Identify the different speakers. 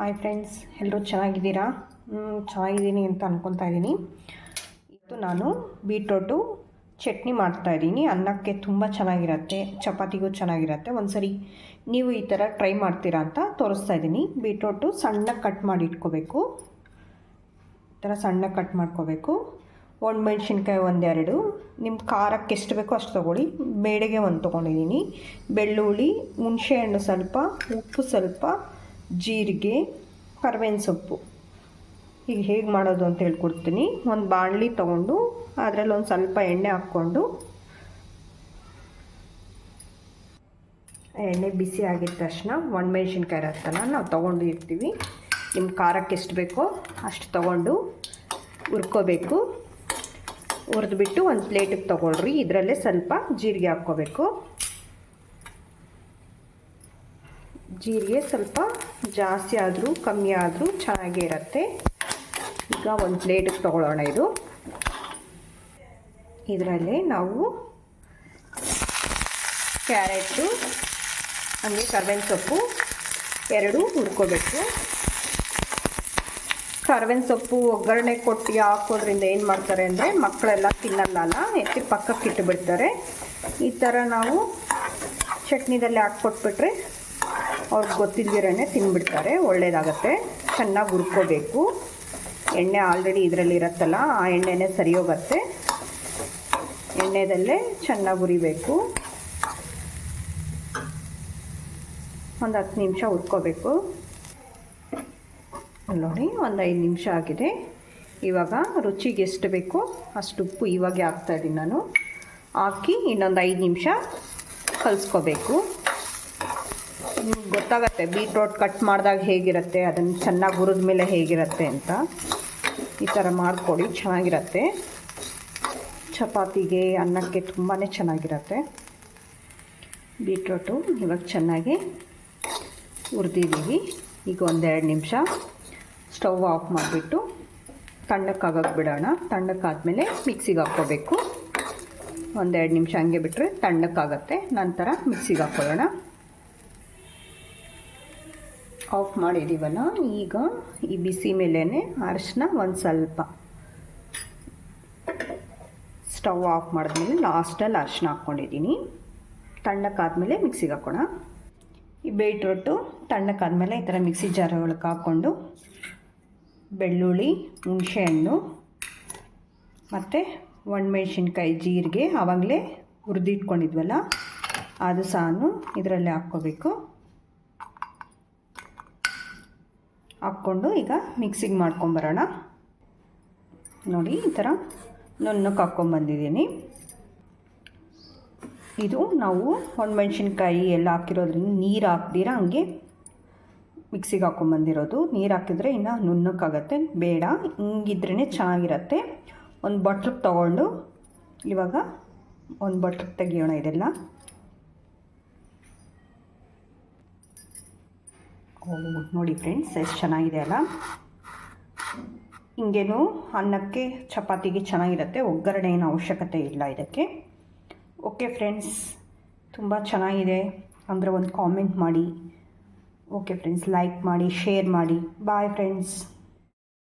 Speaker 1: Hi friends ಎಲ್ಲರೂ ಚೆನ್ನಾಗಿದ್ದೀರಾ? ಚೆನ್ನಾಗಿದ್ದೀನಿ ಅಂತ ಅಂದ್ಕೊತಾ ಇದ್ದೀನಿ. ಇವತ್ತು ನಾನು ಬೀಟ್ರೋಟು ಚಟ್ನಿ ಮಾಡ್ತಾ ಇದ್ದೀನಿ. ಅನ್ನಕ್ಕೆ ತುಂಬ ಚೆನ್ನಾಗಿರತ್ತೆ, ಚಪಾತಿಗೂ ಚೆನ್ನಾಗಿರತ್ತೆ. ಒಂದ್ಸರಿ ನೀವು ಈ ಥರ ಟ್ರೈ ಮಾಡ್ತೀರಾ ಅಂತ ತೋರಿಸ್ತಾ ಇದ್ದೀನಿ. ಬೀಟ್ರೋಟು ಸಣ್ಣ ಕಟ್ ಮಾಡಿ ಇಟ್ಕೋಬೇಕು. ಈ ಥರ ಸಣ್ಣ ಕಟ್ ಮಾಡ್ಕೋಬೇಕು. ಒಣಮೆಣ್ಸಿನ್ಕಾಯಿ ಒಂದೆರಡು. ನಿಮ್ಮ ಖಾರಕ್ಕೆ ಎಷ್ಟು ಬೇಕೋ ಅಷ್ಟು ತೊಗೊಳ್ಳಿ. ಬೇಳೆಗೆ ಒಂದು ತೊಗೊಂಡಿದ್ದೀನಿ. ಬೆಳ್ಳುಳ್ಳಿ ಹುಣಸೆಹಣ್ಣು ಸ್ವಲ್ಪ, ಉಪ್ಪು ಸ್ವಲ್ಪ ಜೀರಿಗೆ ಕರ್ಬೇವಿನ ಸೊಪ್ಪು ಈಗ ಹೇಗೆ ಮಾಡೋದು ಅಂತ ಹೇಳ್ಕೊಡ್ತೀನಿ. ಒಂದು ಬಾಣಲಿ ತೊಗೊಂಡು ಅದರಲ್ಲಿ ಒಂದು ಸ್ವಲ್ಪ ಎಣ್ಣೆ ಹಾಕ್ಕೊಂಡು ಎಣ್ಣೆ ಬಿಸಿ ಆಗಿದ ತಕ್ಷಣ ಒಣಮೆಣ್ಸಿನ್ಕಾಯಿ ರಸನ ನಾವು ತೊಗೊಂಡು ಇರ್ತೀವಿ. ನಿಮ್ಮ ಖಾರಕ್ಕೆ ಎಷ್ಟು ಬೇಕೋ ಅಷ್ಟು ತೊಗೊಂಡು ಹುರ್ಕೋಬೇಕು. ಹುರಿದ್ಬಿಟ್ಟು ಒಂದು ಪ್ಲೇಟಿಗೆ ತೊಗೊಳ್ರಿ. ಇದರಲ್ಲೇ ಸ್ವಲ್ಪ ಜೀರಿಗೆ ಹಾಕ್ಕೋಬೇಕು. ಜೀರಿಗೆ ಸ್ವಲ್ಪ ಜಾಸ್ತಿ ಆದರೂ ಕಮ್ಮಿ ಆದರೂ ಚೆನ್ನಾಗೇ ಇರುತ್ತೆ ಈಗ ಒಂದು ಪ್ಲೇಟಿಗೆ ತೊಗೊಳ್ಳೋಣ ಇದು. ಇದರಲ್ಲಿ ನಾವು ಕ್ಯಾರೆಟು, ಹಾಗೆ ಕರ್ಬೇವಿನ ಸೊಪ್ಪು ಎರಡು ಹುರ್ಕೋಬೇಕು. ಕರ್ಬೇವಿನ ಸೊಪ್ಪು ಒಗ್ಗರಣೆ ಕೊಟ್ಟು ಹಾಕೋದ್ರಿಂದ ಏನು ಮಾಡ್ತಾರೆ ಅಂದರೆ ಮಕ್ಕಳೆಲ್ಲ ತಿನ್ನಲ್ಲ ಎತ್ತಿ ಪಕ್ಕಕ್ಕೆ ಇಟ್ಟುಬಿಡ್ತಾರೆ ಈ ಥರ ನಾವು ಚಟ್ನಿದಲ್ಲಿ ಹಾಕ್ಕೊಟ್ಬಿಟ್ರೆ ಅವ್ರಿಗೆ ಗೊತ್ತಿಲ್ದಿರೇ ತಿನ್ಬಿಡ್ತಾರೆ, ಒಳ್ಳೇದಾಗತ್ತೆ. ಚೆನ್ನಾಗಿ ಹುರ್ಕೋಬೇಕು. ಎಣ್ಣೆ ಆಲ್ರೆಡಿ ಇದರಲ್ಲಿ ಇರುತ್ತಲ್ಲ, ಆ ಎಣ್ಣೆನೇ ಸರಿ ಹೋಗತ್ತೆ ಎಣ್ಣೆದಲ್ಲೇ ಚೆನ್ನಾಗಿ ಹುರಿಬೇಕು. ಒಂದು ಹತ್ತು ನಿಮಿಷ ಹುರ್ಕೋಬೇಕು. ನೋಡಿ, ಒಂದು ಐದು ನಿಮಿಷ ಆಗಿದೆ. ಇವಾಗ ರುಚಿಗೆ ಎಷ್ಟು ಬೇಕೋ ಅಷ್ಟು ಉಪ್ಪು ಇವಾಗೆ ಹಾಕ್ತಾಯಿದ್ದೀನಿ ನಾನು. ಹಾಕಿ ಇನ್ನೊಂದು ಐದು ನಿಮಿಷ ಕಲಿಸ್ಕೋಬೇಕು. ನಿಮ್ಗೆ ಗೊತ್ತಾಗತ್ತೆ ಬೀಟ್ರೋಟ್ ಕಟ್ ಮಾಡಿದಾಗ ಹೇಗಿರುತ್ತೆ, ಅದನ್ನು ಚೆನ್ನಾಗಿ ಹುರಿದ ಮೇಲೆ ಹೇಗಿರುತ್ತೆ ಅಂತ. ಈ ಥರ ಮಾಡಿಕೊಡಿ ಚೆನ್ನಾಗಿರತ್ತೆ. ಚಪಾತಿಗೆ ಅನ್ನಕ್ಕೆ ತುಂಬಾ ಚೆನ್ನಾಗಿರತ್ತೆ. ಬೀಟ್ರೋಟು ಇವಾಗ ಚೆನ್ನಾಗಿ ಹುರಿದಿದ್ದೀವಿ. ಈಗ ಒಂದೆರಡು ನಿಮಿಷ ಸ್ಟವ್ ಆಫ್ ಮಾಡಿಬಿಟ್ಟು ತಣ್ಣಕ್ಕಾಗಕ್ಕೆ ಬಿಡೋಣ. ತಣ್ಣಕ್ಕಾದಮೇಲೆ ಮಿಕ್ಸಿಗೆ ಹಾಕ್ಕೋಬೇಕು. ಒಂದೆರಡು ನಿಮಿಷ ಹಂಗೆ ಬಿಟ್ಟರೆ ತಣ್ಣಕ್ಕಾಗತ್ತೆ ನಂತರ ಮಿಕ್ಸಿಗೆ ಹಾಕ್ಕೊಳ್ಳೋಣ. ಆಫ್ ಮಾಡಿದ್ದೀವಲ್ಲ ಈಗ ಈ ಬಿಸಿ ಮೇಲೇ ಅರಿಶಿನ ಒಂದು ಸ್ವಲ್ಪ. ಸ್ಟವ್ ಆಫ್ ಮಾಡಿದ್ಮೇಲೆ ಲಾಸ್ಟಲ್ಲಿ ಅರಿಶಿನ ಹಾಕ್ಕೊಂಡಿದ್ದೀನಿ. ತಣ್ಣಕ್ಕಾದಮೇಲೆ ಮಿಕ್ಸಿಗೆ ಹಾಕೋಣ. ಈ ಬೀಟ್ರೋಟು ತಣ್ಣಕ್ಕಾದಮೇಲೆ ಈ ಥರ ಮಿಕ್ಸಿ ಜಾರ್ ಒಳಗೆ ಹಾಕ್ಕೊಂಡು ಬೆಳ್ಳುಳ್ಳಿ, ಹುಣಸೆಹಣ್ಣು, ಮತ್ತು ಒಣಮೆಣ್ಸಿನ್ಕಾಯಿ ಜೀರಿಗೆ ಆವಾಗಲೇ ಹುರಿದಿಟ್ಕೊಂಡಿದ್ವಲ್ಲ, ಅದು ಸಹ ಇದರಲ್ಲೇ ಹಾಕ್ಕೋಬೇಕು. ಹಾಕ್ಕೊಂಡು ಈಗ ಮಿಕ್ಸಿಗೆ ಮಾಡ್ಕೊಂಬರೋಣ. ನೋಡಿ, ಈ ಥರ ನುಣ್ಣಕ್ಕೆ ಹಾಕ್ಕೊಂಬಂದಿದ್ದೀನಿ ಇದು ನಾವು ಒಣಮೆಣ್ಸಿನ್ಕಾಯಿ ಎಲ್ಲ ಹಾಕಿರೋದ್ರಿಂದ ನೀರು ಹಾಕ್ದಿರ ಹಂಗೆ ಮಿಕ್ಸಿಗೆ ಹಾಕ್ಕೊಂಬಂದಿರೋದು ನೀರು ಹಾಕಿದರೆ ಇನ್ನು ನುಣ್ಣಕ್ಕಾಗತ್ತೆ ಬೇಡ ಹಿಂಗಿದ್ರೇ ಚೆನ್ನಾಗಿರತ್ತೆ. ಒಂದು ಬಟ್ಲಿಗೆ ತೊಗೊಂಡು ಇವಾಗ ಒಂದು ಬಟ್ಲಿಗೆ ತೆಗಿಯೋಣ ಇದೆಲ್ಲ. ನೋಡಿ ಫ್ರೆಂಡ್ಸ್ ಎಷ್ಟು ಚೆನ್ನಾಗಿದೆ ಅಲ್ಲ? ಹಿಂಗೇನು ಅನ್ನಕ್ಕೆ, ಚಪಾತಿಗೆ ಚೆನ್ನಾಗಿರುತ್ತೆ ಒಗ್ಗರಣೆ ಏನು ಅವಶ್ಯಕತೆ ಇಲ್ಲ ಇದಕ್ಕೆ. ಓಕೆ ಫ್ರೆಂಡ್ಸ್ ತುಂಬ ಚೆನ್ನಾಗಿದೆ. ಅಂದರೆ ಒಂದು ಕಾಮೆಂಟ್ ಮಾಡಿ. ಓಕೆ ಫ್ರೆಂಡ್ಸ್ ಲೈಕ್ ಮಾಡಿ ಶೇರ್ ಮಾಡಿ. Bye friends